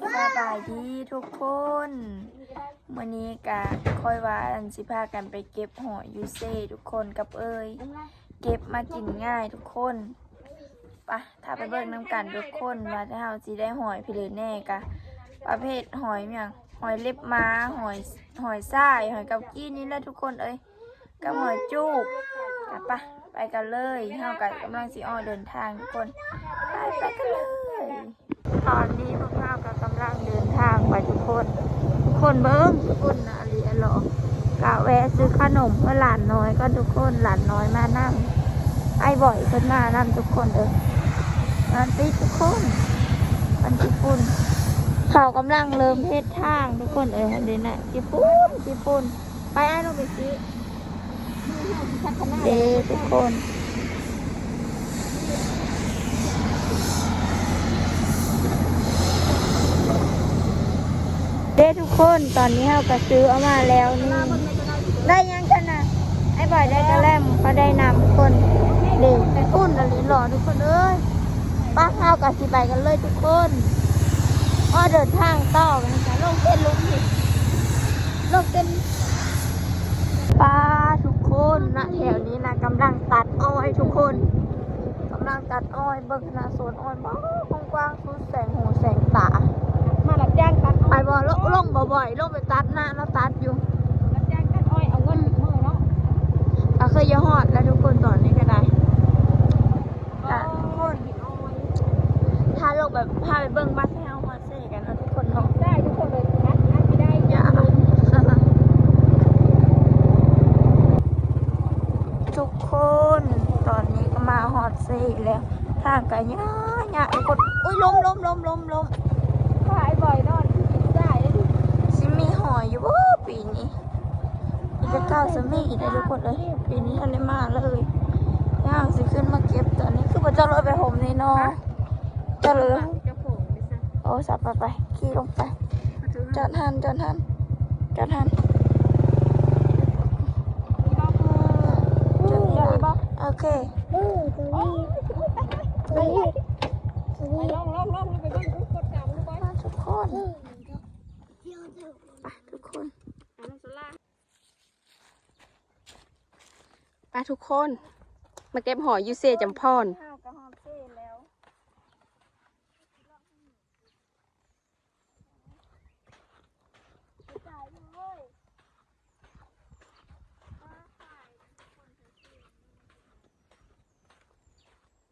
สบายดีทุกคนวันนี้กะค่อยว่าอันสิพากันไปเก็บหอยยูเซ่ทุกคนกับเอ้ยเก็บมากินง่ายทุกคนปะถ้าไปเบิ่งน้ำกันทุกคนว่าถ้าเราสิได้หอยพิเรนแน่กะ ประเภทหอยอย่างหอยเล็บม้าหอยหอยทรายหอยกับกี้นี่แหละทุกคนเอ้ยกับหอยจูบกะปะไปกันเลยเฮากับกำลังสิออเดินทางทุกคนไปไปกันเลย ตอนนี้พวกเราก็กำลังเดินทางไปทุกคน ทุกคนเบิ้งทุกคนนะเรียนหรอกะแวะซื้อขนมเพื่อหลานน้อยก็ทุกคนหลานน้อยมานั่งไอ้บ่อยขึ้นมานั่งทุกคนเออนันตีทุกคนมันญี่ปุ่นเขากำลังเริ่มเพศทางทุกคนเออเดี๋ยวนะญี่ปุ่นญี่ปุ่นไปไอ้ลงไปซื้อเดทุกคน เด้ทุก คนตอนนี้เราก็ซื้อเอามาแล้วนี่ได้ยังกันนะไอ้บอยได้กระแลมก็ได้นำทุกคนเด็กอุ่นอะไรหล่อทุกคนเอ้ยป้าข้าวกับสิไปกันเลยทุกคนอ้อเดินทางต่อกันจ้ะลงเต้นลุงสิลงเต้นป้าทุกคนนะแถวนี้นะกำลังตัดอ้อยทุกคนกำลังตัดอ้อยเบิ่งนาสวนอ้อยบ้ากว้างๆสุดแสงหูแสงตามารับจ้างตัด บ่ลงบ่บ่อยลงไปตัดหน้าแล้วตัดอยู่ รับจ้างตัดอ้อยเอาเงินมือเนาะ ก็เคยยาฮอดแล้วทุกคนตอนนี้ก็ได้แต่ทุกคนถ้าลงแบบพาไปเบิ่งบัสให้เอามาเซ่กันนะทุกคนเนาะ ได้ทุกคนเลยนัดนัดไม่ได้ อย่าทุกคนตอนนี้ก็มาฮอดเซ่แล้วทางก็ยากยากทุกคนอุ้ยล้มล้มล้มล้มล้ม ขายบ่อยนอนได้เลย ซิมีหอยอยู่บ่ปีนี้อีก จะก้าวสมีได้ทุกคนเลยปีนี้ทันได้มาเลยย่างสิขึ้นมาเก็บตอนนี้คือพระเจ้าลอยไปห่มนี่เนาะเจ้าเลยจะโผล่ไปซะโอ้สับไปไปขี่ลงไปจอดหันจอดหันจอดหันมีบ้าเพื่อจอดนี่มีนะบ้าโอเคไปลองลองลองไปเบิ่งกดกลับลงไปมาทุกคนไปทุกคน น้ำโซล่า ไปทุกคน มาเก็บหอยยูเซจำพรข้าวกระหอบเซ่แล้ว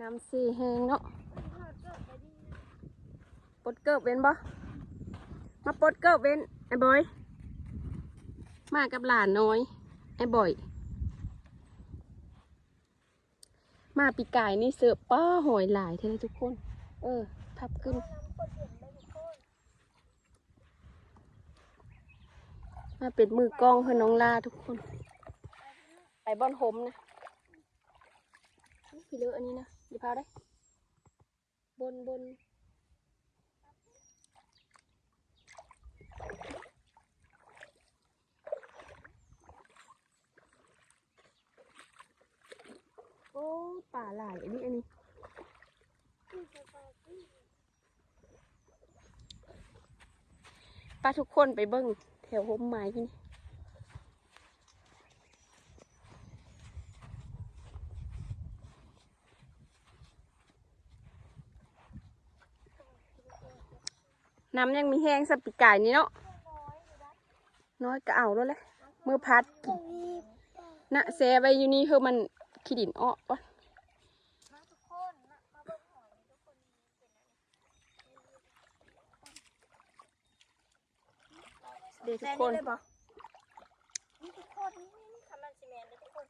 น้ำซีแห้งเนาะปลดเกิบเว้นบ่มาปลดเกิบเว้นไอ้บอย มากับหลานน้อย ไอ้บอย มาปีกายนี่เสือป้าหอยหลายเท่เลยทุกคน เออ ทับขึ้น มาเป็นมือกล้องเพื่อน้องลาทุกคน ไปบอนโฮมนะพี่เลออันนี้นะอย่าพาได้ บนบน อ้ป่าหลายอันนี้อันนี้ป้าทุกคนไปเบิ้งแถวโฮมไม้ที่นี่น้ำยังมีแห้งสับปีกายนี่เนาะน้อยก็เอาแล้วแหละเมื่อพัดนนะแซไว้อยู่นี่คือมัน ขี้ดินอ้อปะเดี๋ยวทุกคนนี่ทุกคนนี่นี่คำมันซีเมนต์เลยทุกคน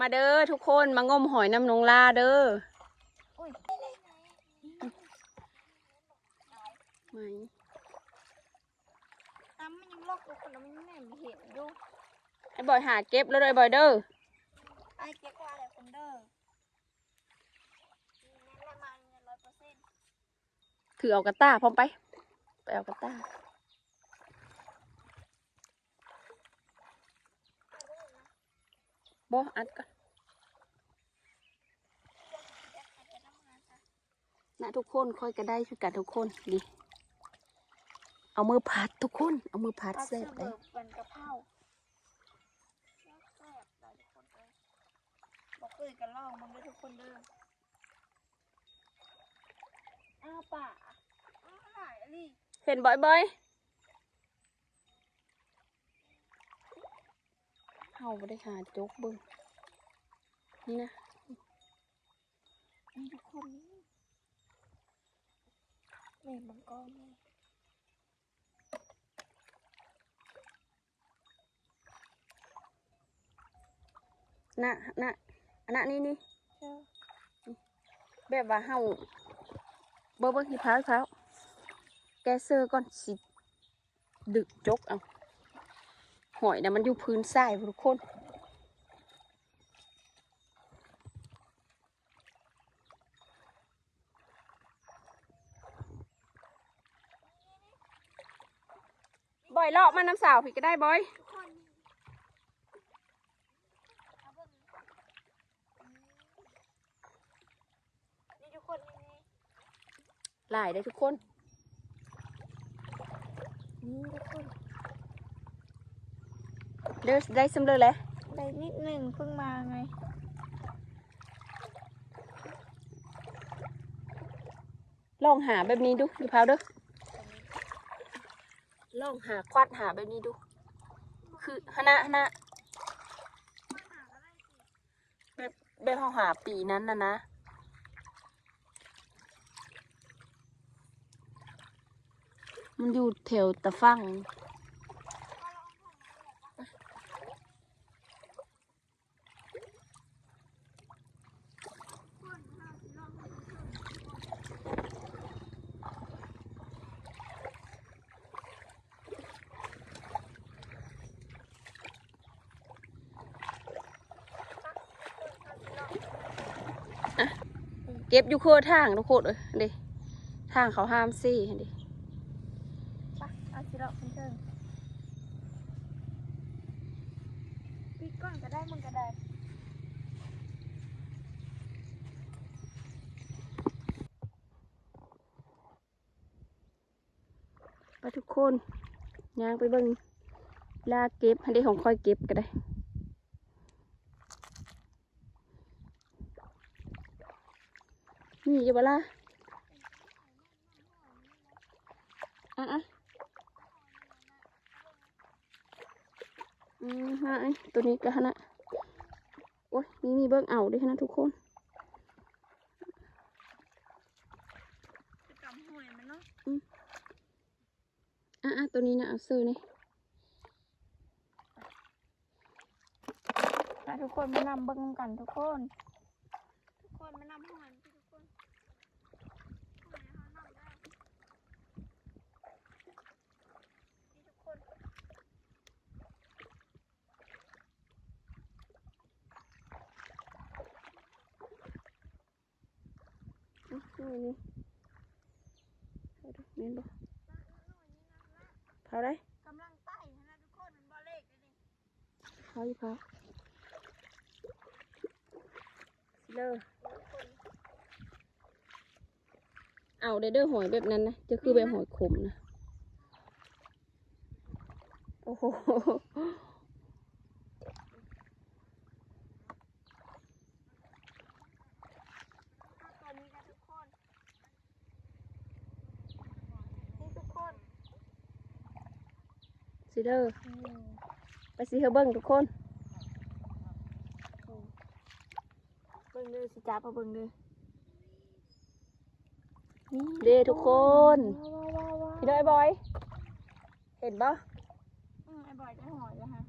มาเด้อทุกคนมางมหอยน้ำนองลาเด้ออุ้ยไหมน้ำมันยังลอกทุกคนแล้วมันยังไม่เห็นดู ไอ้บอยหาเก็บแล้วเลยบอยเด้อไอ้เจ๊กว่าอะไรคนเด้อนี่แม่ละมันร้อยเปอร์เซ็นต์ถือเอากระตาพร้อมไป ไปเอากระตาบออัดก่อนนะทุกคนค่อยก็ได้คือกันทุกคนดิเอามือพัดทุกคน เอามือพัดเสร็จเลเลย ย เป็นกะเพราแซ่บๆเลยทุกคนเลยบอก เคยกันลองมันด้วยทุกคนเด้ออ้าวป่าอ้าวหลายอะไรเห็นบ่อยๆเฮาบ่ได้หาจกเบิ่งนี่นะนี่ทุกคนนี่แม่มังกรแม่น่ะน่ะ อันน่ะนี่นี่เจ้าแบบว่าเฮาเบิ่งเบิ่งที่พร้าวพร้าวแกเซอร์ก่อนสิดึกจกเอาหอยน่ะมันอยู่พื้นทรายทุกคนบ่อยเลาะมาน้ำสาวพี่ก็ได้บ่อย ทุกคนนี่เอาเบิ่งนี่ทุกคนนี่นี่ หลายได้ทุกคน นี่ทุกคน เด้อได้สำเร็จแล้วได้นิดหนึ่งเพิ่งมาไง ลองหาแบบนี้ดูพี่พร้าวเด้อลองหาควัดหาแบบนี้ดู คือฮะนะฮะนะแบบแบบเขาหาปีนั้นนะนะ มันอยู่แถวตะฟังเก็บอยู่โคทางทุกคนเลยเดิทางเขาห้ามซี่เห็นดิ ไปเอาสิเราเป็นเชิงปี ก็ได้มันก็ได้ไปทุกคนย่างไปเบิ่งลาเก็บให้ได้ของค่อยเก็บก็ได้นี่จะบล่ะอะ อะอืมฮะไอ้ตัวนี้ก็ฮะนะโอ้ยมีมีเบิ่งเอาด้วยนะทุกคนจะกำหอยมันเนาะอะอะตัวนี้นะเอาซื้อนี่มาทุกคนมานำเบิ้งกันทุกคน ทุกคนมานำหอยพี่ทุกคนหอยเขานำได้นี่ทุกคน อะนี่นี่เอาดูแม่นบ่เผาได้กำลังไต่นะทุกคนมันบอเลขเลยนี่เผาอยู่เผาสิเลอเอาเด้อเด้อหอยแบบนั้นนะจะคือแบบหอยขมนะ โอ้โห ถ้าตัวนี้นะทุกคนนี่ทุกคน สิเลออืมไปสิเฮาเบิ้งทุกคนเบิ้งเลยสิจ้าปะเบิ้งเลยนี่เด้ทุกคนว้าวว้าวว้าวพี่น้อยบอย เห็นปะ อืมไอ้บอยได้หอยแล้วฮะ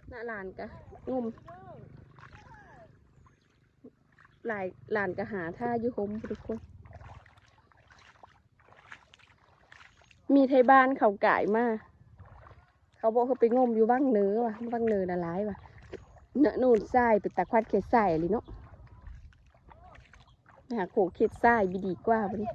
ห น้าหลานกะงุมหลายหลานกะหาท่าอยู่หมทุกคน มีไทยบ้านเขาก่ายมาเขาบอกเขาไปงมอยู่บ้างเนื้อว่ะบ้างเนื้อน่ะร้ายว่ะเนื้อนูนทรายเป็นตะควัดเข็ดทรายเลยเนาะหาโขกเข็ดทรายบีดีกว่าบ่นี้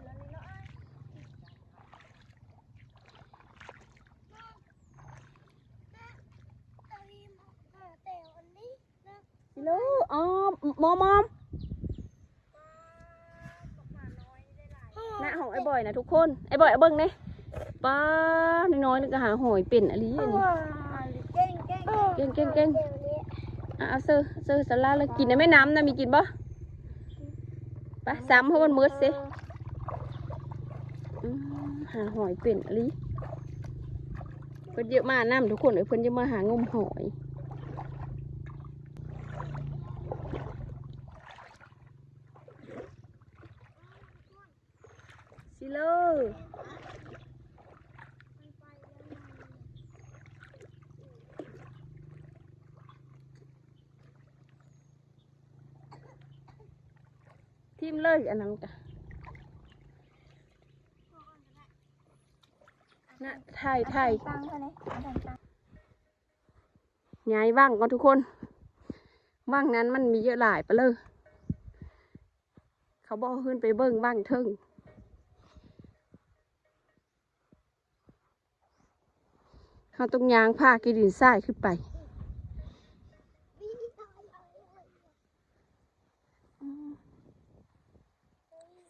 ิลูกอ๋อมอมอมหน้าของไอ้บอยนะทุกคน ไอ้บอยเอาเบิ้งเนี่ยป้าน้อยๆนึกหาหอยเป็นอะไรอย่างนี้เก่งเก่งเก่งเก่งเก่งอะเอาซื้อซื้อสลาเลยกินในแม่น้ำนะมีกินปะไปซ้ำเพราะมันมืดสิหาหอยเป็นอะไรเพิ่นเยอะมากน้ำทุกคนเลยเพิ่นจะมาหางมหอย สิเลทิมเลยอันนั้นกะนะไทยไทยตั้งเท่านี้เอาตั้งตั้งย้ายว่างก่อนทุกคนว่างนั้นมันมีเยอะหลายไปเลย เขาบอกขึ้นไปเบิ้งว่างเทิง เขาต้องยางผ้ากีดินทรายขึ้นไป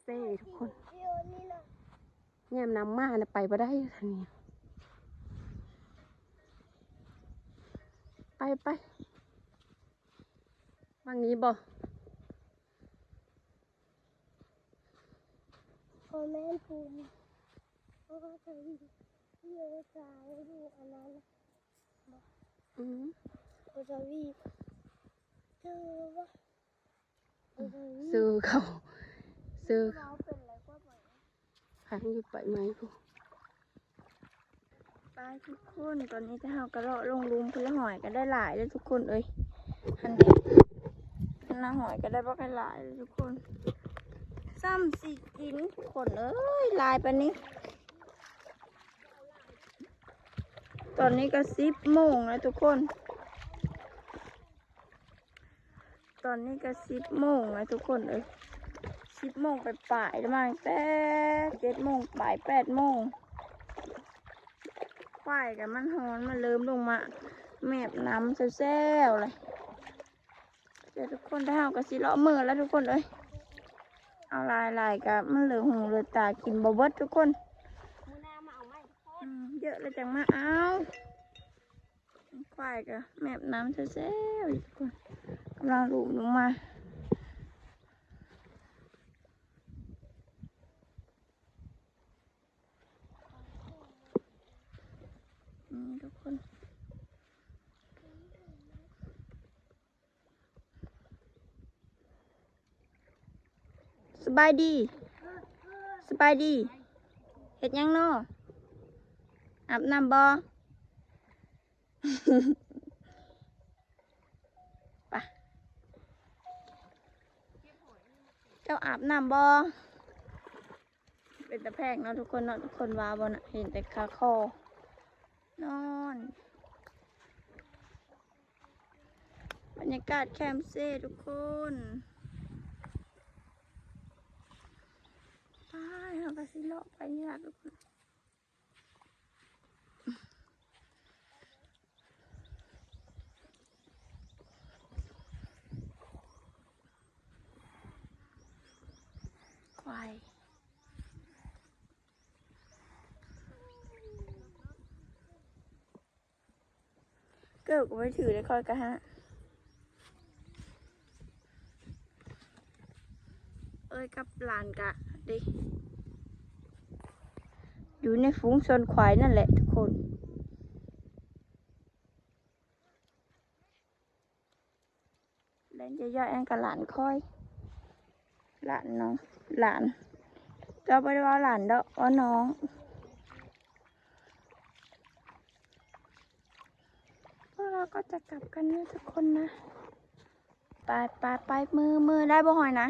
เซ่ทุกคนแง่มน้ำมานะไปบ่ได้ทางนี้ไปไปวางนี้บ่พอแม่ปูพ่อก็ จะวิ่เยอะจ้าดูอันนั้นอืมพ่อจะวิ่งเจอวะซื้อเขาซื้อเราเป็นอะไรก็บ่อยหางอยู่ไปไหมพวกไปทุกคนตอนนี้จะเฮากระโดดลงลุมเพื่อหอยก็ได้หลายเลยทุกคนเอ้ยหันเด็กหน้าหอยก็ได้บักหลายเลยทุกคนซ้ำสิกินทุกคนเอ้ยลายไปานนี้ ตอนนี้ก็สิบโมงแล้วทุกคน ตอนนี้ก็สิบโมงแล้วทุกคนเอ้ยสิบโมงไปป่ายๆแล้วมาตั้งแต่เจ็ดโมงบ่ายแปดโมงควายกับมันหอนมันเริ่มลงมา แมบน้ำแซ่วๆเลยเดี๋ยวทุกคนได้เอากระสิเลาะมือแล้วทุกคนเลยเอาลายลายๆกับมันเหลือหูเหลือตากินบเบิดทุกคน มือหน้ามาเอาไหม อืม เยอะเลยจังมาเอาควายกับแมบน้ำแซ่วๆอยู่ทุกคนกำลังลุมลงมาทุกคนสบายดี สบายดีเฮ็ดยังเนาะ อาบน้ำบ่ไปะเจ้าอาบน้ำบ่เป็นตะแพงเนาะทุกคนเนาะทุกคนว่าบนะเห็นแต่ขาคอนอนบรรยากาศแคมป์เซ่ทุกคนไปเอาไปสิเลาะไปนี่ละทุกคนควาย เกิดก็ไม่ถือเลยคอยกะฮะเอ้ยกับหลานกะดิอยู่ในฝูงชนควายนั่นแหละทุกคนเล่นจะย่อยๆอันกับหลานค่อย หลานน้อง หลานก็ไม่ได้ว่าหลานเด้อว่าน้องพวก เราก็จะกลับกันนะทุกคนนะ ไปไปไปมือมือได้บ่หอยนะ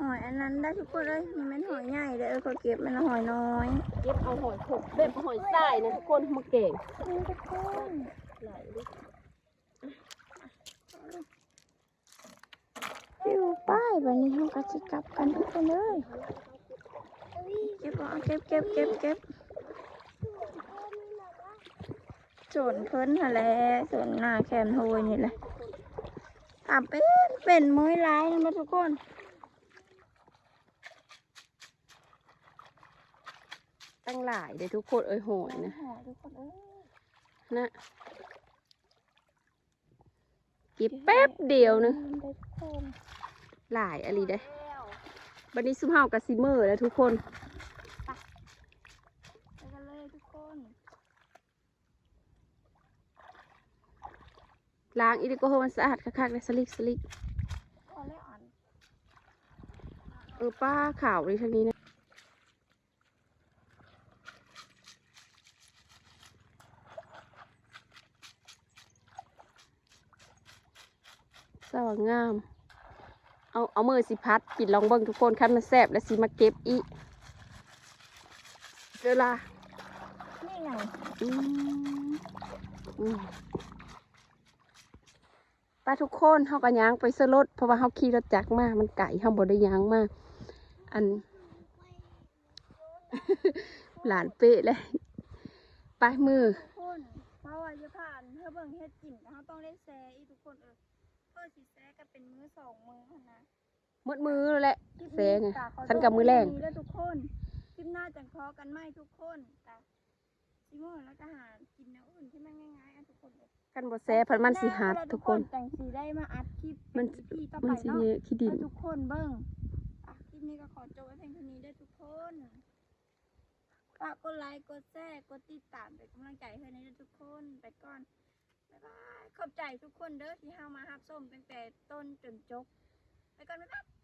หอยอันนั้นได้ทุกคนเลยมันเป็นหอยใหญ่เด้อเขาเก็บมันหอยน้อยเก็บเอาหอยขบแบบหอยทรายนะทุกคนมาเก่งนี่ทุกคนไหลดิฟิวป้ายวันนี้เราก็จะกลับกันทุกคนเลยเก็บเอาเก็บเก็บเก็บเก็บ โจนเพิ่นหะแหละโจนหน้าแคมโทยนี่แหละตามเป็นเป็นมือร้ายนะมาทุกคนตั้งหลายเด้อทุกคนเอ้ยโหยนะหอยทุกคนเอ้ยนะเก็บแป๊บเดียวนึงได้ทุกคนหลายอะไรได้อบันนี้ซุมเฮากับซิเมอร์แล้วทุกคน ไปกันเลยทุกคน ล้างอีกก็ให้มันสะอาดคักๆเลยสลิกสลิกพอแล้วอ่อนเออป้าข่าวเลยทางนี้นะสว่างงาม เอาเอามือสิพัดปิดลองเบิ่งทุกคนคันมันแซ่บแล้วสิมาเก็บอีกเวลานี่ไงอืมอืม ป้าทุกคนเฮาก็ย่างไปเสรถเพราะว่าเฮาขี่รถจักรมามันไก่เฮาบ่ได้ย่างมาอัน หลานเป๊ะเลยไปมือทุกคนเพราะว่าจะผ่านเพื่อเบิ่งเฮ็ดกินแต่เขาต้องได้แซ่อีกทุกคนเออเพื่อสิแซ่ก็เป็นมือสองมือหั่นนะมืดมือแหละคลิปแซ่ไงกะขอฉันกับมือแรงจบไว้เท่านี้แล้วทุกคนคลิปหน้าจังพอกันไหมทุกคนกะซิโมแล้วก็หากินแนวอื่นที่มันง่ายๆอะทุกคนเด้อ กันบ่แซ่เพันมันสิหัดทุกคนจังสีได้มาอัดคลิปมันพี่ต่อมัไปนสิเนาะเยอะขี้ดินให้ทุกคนเบิ้งอะคลิปนี้ก็ขอจบไว้เพียงเท่านี้ได้อทุกคนฝากกดไลค์กดแชร์กดติดตามเป็นกำลังใจให้ในเด้อทุกคนไปก่อนบ๊ายบายขอบใจทุกคนเด้อที่เฮามารับชมตั้งแต่ต้นจนจบไปก่อนบ๊ายบาย